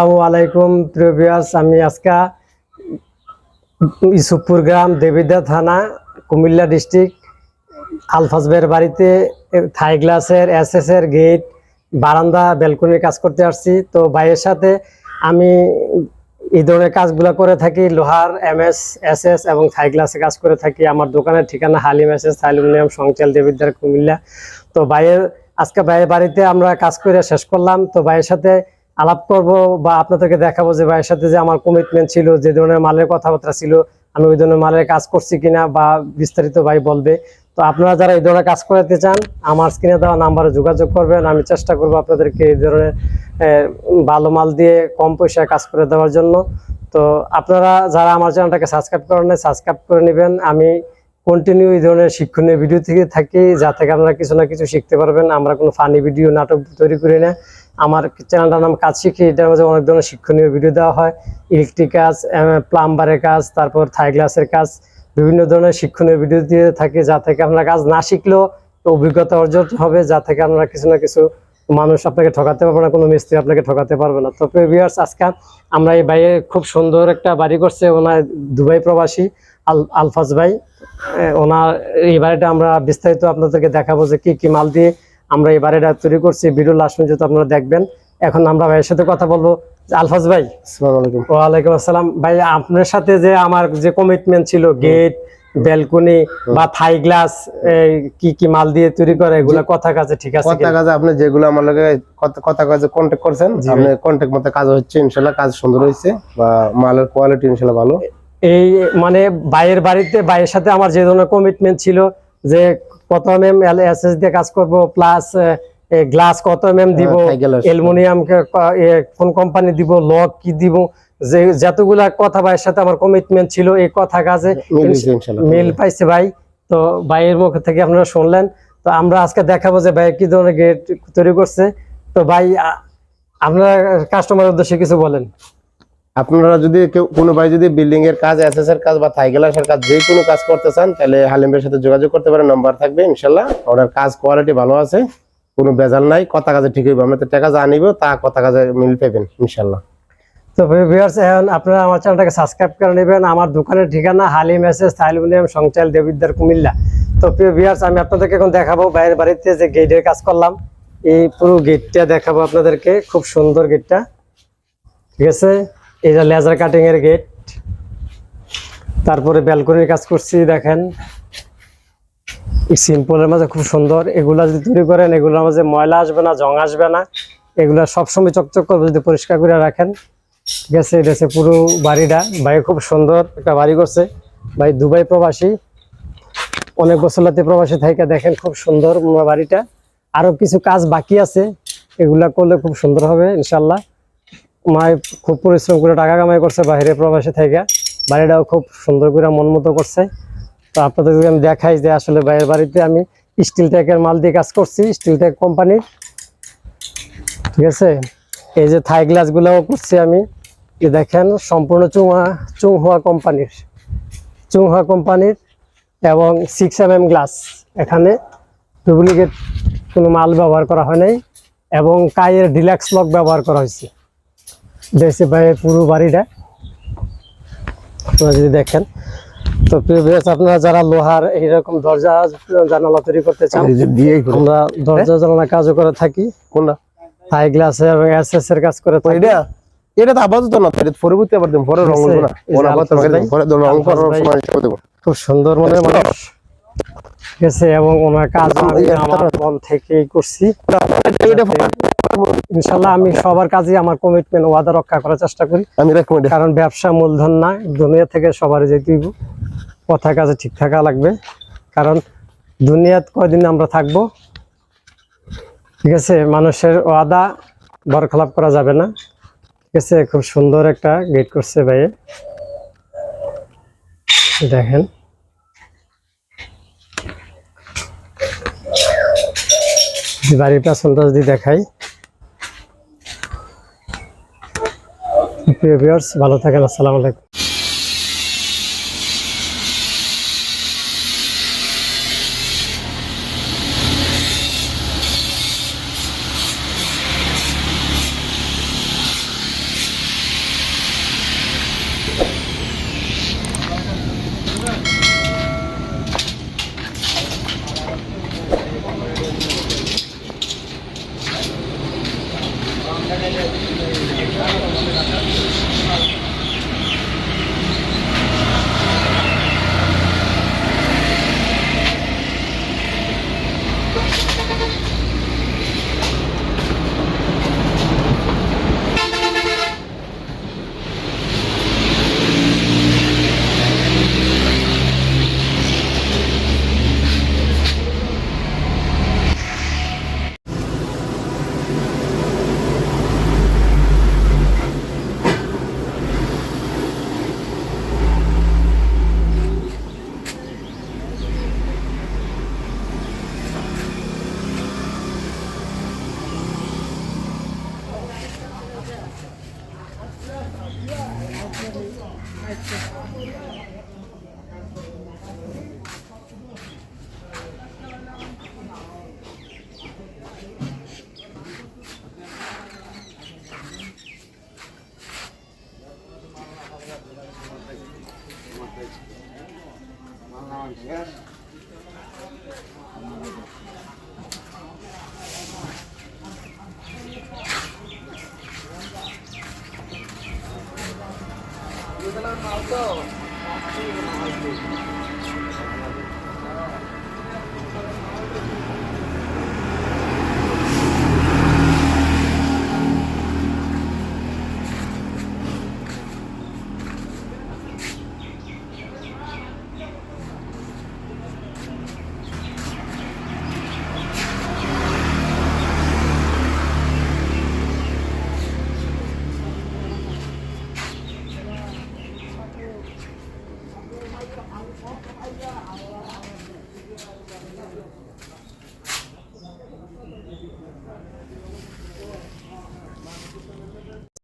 আসসালামু আলাইকুম, প্রিয় ভিউয়ার্স আমি আজকে ইসুপুর গ্রাম দেবিদা থানা, কুমিল্লা ডিস্ট্রিক্ট আলফাজ ভাইয়ের বাড়িতে থাই গ্লাসের এর গেট বারান্দা ব্যালকনির কাজ করতে আসছি। তো ভাইয়ের সাথে আমি এই ধরনের কাজগুলো করে থাকি, লোহার এম এস এস এস এবং থাই গ্লাসে কাজ করে থাকি। আমার দোকানের ঠিকানা হালিম এস এস থাইলুমিনিয়াম সংচাল, দেবিদ্যার কুমিল্লা। তো ভাইয়ের, আজকে ভাইয়ের বাড়িতে আমরা কাজ করে শেষ করলাম। তো ভাইয়ের সাথে আলাপ করব বা আপনাদেরকে দেখাবো যে ভাইয়ের সাথে যে আমার কমিটমেন্ট ছিল, যে ধরনের মালের কথাবার্তা ছিল, আমি ওই ধরনের মালের কাজ করছি কিনা বা বিস্তারিত ভাই বলবে। তো আপনারা যারা এই ধরনের কাজ করাতে চান, আমার স্ক্রিনে দেওয়া নাম্বারে যোগাযোগ করবেন। আমি চেষ্টা করব আপনাদেরকে এই ধরনের ভালো মাল দিয়ে কম পয়সায় কাজ করে দেওয়ার জন্য। তো আপনারা যারা আমার চ্যানেলটাকে সাবস্ক্রাইব করেন সাবস্ক্রাইব করে নেবেন। আমি কন্টিনিউ এই ধরনের শিক্ষণীয় ভিডিও থেকে থাকি, যা থেকে আপনারা কিছু না কিছু শিখতে পারবেন। আমরা কোনো ফানি ভিডিও নাটক তৈরি করি না। আমার চ্যানেলটার নাম কাজ শিখি এটার মধ্যে অনেক ধরনের শিক্ষণীয় ভিডিও দেওয়া হয়। ইলেকট্রিক কাজ প্লাম্বারের কাজ, তারপর থাই গ্লাসের কাজ, বিভিন্ন ধরনের শিক্ষণীয় ভিডিও দিয়ে থাকি, যা থেকে আপনারা কাজ না শিখলেও অভিজ্ঞতা অর্জন হবে, যা থেকে আপনারা কিছু না কিছু মানুষ আপনাকে ঠকাতে পারবে না, কোনো মিস্ত্রি আপনাকে ঠকাতে পারবে না। তো ভিউয়ার্স আজকে আমরা এই ভাইয়ের খুব সুন্দর একটা বাড়ি করছে, ওনার দুবাই প্রবাসী, আল, আলফাজ ভাই। ওনার এই বাড়িটা আমরা বিস্তারিত আপনাদেরকে দেখাবো যে কি কি মাল দিয়ে আমরা এই বাড়িটা তৈরি করছি ভিডিও লাস্ট পর্যন্ত আপনারা দেখবেন। এখন আমরা ভাইয়ের সাথে কথা বলব। আলফাজ ভাই। ওয়ালাইকুম আসসালাম। ভাই আপনার সাথে যে আমার যে কমিটমেন্ট ছিল গেট ব্যালকনি বা থাই গ্লাস কি কি মাল দিয়ে তৈরি করে এগুলা কথা কাজে ঠিক আছে কথা? কাজে আপনি যেগুলো আমার লগে কথা- কথা কাজে কন্ট্যাক্ট করছেন আপনি কন্ট্যাক্ট মতো কাজ হচ্ছে ইনশাল্লাহ কাজ সুন্দর হয়েছে বা মালের কোয়ালিটি ইনশাল্লাহ ভালো। এই মানে ভাইয়ের বাড়িতে ভাইয়ের সাথে আমার যে ধরনের কমিটমেন্ট ছিল যে কত এম এম এসএস দিয়ে কাজ করব প্লাস গ্লাস কত এম এম দিব হ্যাঁ, অ্যালুমিনিয়াম কোন কোম্পানি দিব লক কি দিব যে যতগুলা কথা ভাইয়ের সাথে আমার কমিটমেন্ট ছিল এই কথা কাজে মিল পাইছে ভাই। তো ভাইয়ের মুখ থেকে আপনারা শুনলেন। তো আমরা আজকে দেখাবো যে ভাই কি ধরনের গেট তৈরি করছে। তো ভাই আপনারা কাস্টমারের উদ্দেশ্যে কিছু বলেন। আপনারা যদি কেউ কোনো ভাই যদি বিল্ডিং এর কাজ এসএস এর কাজ বা থাই গ্লাসের কাজ যে কোনো কাজ করতে চান, তাহলে হালিমের সাথে যোগাযোগ করতে পারেন নাম্বার থাকবে, ইনশাল্লাহ। ওনার কাজ কোয়ালিটি ভালো আছে, কোনো বেজাল নাই, কথা কাজে ঠিক হইবে। আমরা তো টাকা যা নিব, তা কথা কাজে মিল পাবেন, ইনশাল্লাহ। তো ভিউয়ার্স এখন আপনারা আমার চ্যানেলটাকে সাবস্ক্রাইব করে নেবেন। আমার দোকানের ঠিকানা হালি মেসেজ থাইলুমিনিয়াম সংচাল দেবিদ্যার কুমিল্লা। তো ভিউয়ার্স আমি আপনাদেরকে এখন দেখাবো, বাইরের বাড়িতে যে গেটের কাজ করলাম। এই পুরো গেটটা দেখাবো আপনাদেরকে, খুব সুন্দর গেটটা ঠিক আছে? যে লেজার কাটিং এর গেট তারপরে ব্যালকনির কাজ করছি, দেখেন। সিম্পলের মাঝে খুব সুন্দর। এগুলা যদি তৈরি করেন, এগুলোর মাঝে ময়লা আসবে না, জং আসবে না। এগুলা সবসময় চকচক করবে যদি পরিষ্কার করে রাখেন, ঠিক আছে? এটা পুরো বাড়িটা। ভাই খুব সুন্দর একটা বাড়ি করছে। ভাই দুবাই প্রবাসী। অনেক বছরলাতে প্রবাসী থেকে দেখেন খুব সুন্দর বাড়িটা। আরও কিছু কাজ বাকি আছে। এগুলা করলে খুব সুন্দর হবে, ইনশাল্লাহ। মায় খুব পরিশ্রম করে টাকা কামাই করছে বাইরে প্রবাসে থেকে। বাড়িটাও খুব সুন্দর করে মন মতো করছে। তো আপনাদেরকে আমি দেখাই যে আসলে বাইরের বাড়িতে আমি স্টিল ট্যাকের মাল দিয়ে কাজ করছি স্টিল ট্যাক কোম্পানির ঠিক আছে? এই যে থাই গ্লাসগুলোও করছি আমি। এই দেখেন সম্পূর্ণ চুঙা, চুংহুয়া কোম্পানির চুংহুয়া কোম্পানির এবং সিক্স এম এম গ্লাস এখানে ডুপ্লিকেট কোনো মাল ব্যবহার করা হয় নাই এবং কায়ের ডিলাক্স লক ব্যবহার করা হয়েছে। দেশে বাইরে পুরো বাড়িটা। আপনারা যদি দেখেন তো আপনারা যারা লোহার এইরকম দরজা জানালা তৈরি করতে চান। আমরা দরজা জানালা কাজও করে থাকি। কোনটা? হাই এবং এসএস এর কাজ করে থাকি। এটা তো আপাতত না এটা পরবর্তী আবার দেব পরে রং আছে, না। এই যে ওরা কথা আলফাজ বলে ভাই, পরে রং করার সময় হিসেবে খুব সুন্দর মনে মানুষ। ঠিক আছে এবং ওনার কাজ আমি আমার মন থেকেই করছি। ইনশাল্লাহ আমি সবার কাজে আমার কমিটমেন্ট ওয়াদা রক্ষা করার চেষ্টা করি। আমি কারণ ব্যবসা মূলধন না দুনিয়া থেকে সবার যেতে কথা কাজে ঠিক থাকা লাগবে। কারণ দুনিয়াত কয়দিন আমরা থাকব? ঠিক আছে মানুষের ওয়াদা বরখলাপ করা যাবে না। ঠিক আছে খুব সুন্দর একটা গেট করছে ভাইয়ে। দেখেন। বাড়ির পেছনটা যদি দেখাই। প্রিয় ভিউয়ার্স ভালো থাকেন আসসালামু আলাইকুম। かけて、えー、長野の目、geser Kita lang